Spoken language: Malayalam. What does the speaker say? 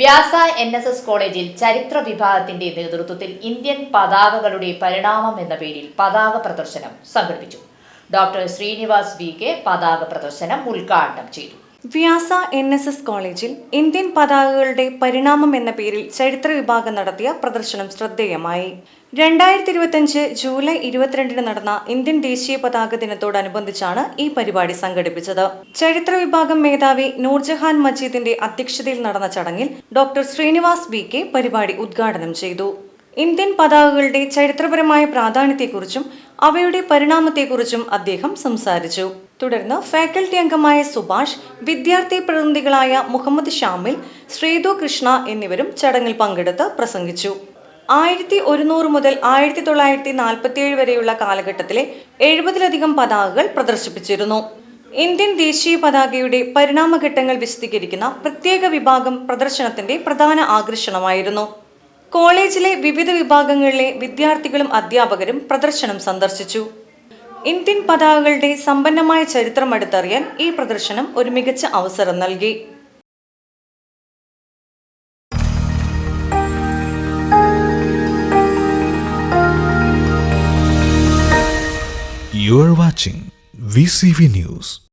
Vyasa N S S കോളേജിൽ ചരിത്ര വിഭാഗത്തിന്റെ നേതൃത്വത്തിൽ ഇന്ത്യൻ പതാകകളുടെ പരിണാമം എന്ന പേരിൽ പതാക പ്രദർശനം സംഘടിപ്പിച്ചു. ഡോക്ടർ ശ്രീനിവാസ് വി കെ പതാക പ്രദർശനം ഉദ്ഘാടനം ചെയ്തു. വ്യാസ എൻ എസ് എസ് കോളേജിൽ ഇന്ത്യൻ പതാകകളുടെ പരിണാമം എന്ന പേരിൽ ചരിത്ര വിഭാഗം നടത്തിയ പ്രദർശനം ശ്രദ്ധേയമായി. രണ്ടായിരത്തി ഇരുപത്തിയഞ്ച് ജൂലൈ ഇരുപത്തിരണ്ടിന് നടന്ന ഇന്ത്യൻ ദേശീയ പതാക ദിനത്തോടനുബന്ധിച്ചാണ് ഈ പരിപാടി സംഘടിപ്പിച്ചത്. ചരിത്ര വിഭാഗം മേധാവി നൂർജഹാൻ മജീദിന്റെ അധ്യക്ഷതയിൽ നടന്ന ചടങ്ങിൽ ഡോക്ടർ ശ്രീനിവാസ് വി കെ പരിപാടി ഉദ്ഘാടനം ചെയ്തു. ഇന്ത്യൻ പതാകകളുടെ ചരിത്രപരമായ പ്രാധാന്യത്തെക്കുറിച്ചും അവയുടെ പരിണാമത്തെക്കുറിച്ചും അദ്ദേഹം സംസാരിച്ചു. തുടർന്ന് ഫാക്കൽറ്റി അംഗമായ സുഭാഷ് വിദ്യാർത്ഥി പ്രതിനിധികളായ മുഹമ്മദ് ഷാമിൽ ശ്രീതു കൃഷ്ണ എന്നിവരും ചടങ്ങിൽ പങ്കെടുത്ത് പ്രസംഗിച്ചു. ആയിരത്തി ഒരുന്നൂറ് മുതൽ ആയിരത്തി തൊള്ളായിരത്തി നാൽപ്പത്തിയേഴ് വരെയുള്ള കാലഘട്ടത്തിലെ എഴുപതിലധികം പതാകകൾ പ്രദർശിപ്പിച്ചിരുന്നു. ഇന്ത്യൻ ദേശീയ പതാകയുടെ പരിണാമഘട്ടങ്ങൾ വിശദീകരിക്കുന്ന പ്രത്യേക വിഭാഗം പ്രദർശനത്തിന്റെ പ്രധാന ആകർഷണമായിരുന്നു. കോളേജിലെ വിവിധ വിഭാഗങ്ങളിലെ വിദ്യാർത്ഥികളും അധ്യാപകരും പ്രദർശനം സന്ദർശിച്ചു. ഇന്ത്യൻ പതാകകളുടെ സമ്പന്നമായ ചരിത്രം അടുത്തറിയാൻ ഈ പ്രദർശനം ഒരു മികച്ച അവസരം നൽകി You are watching VCV News.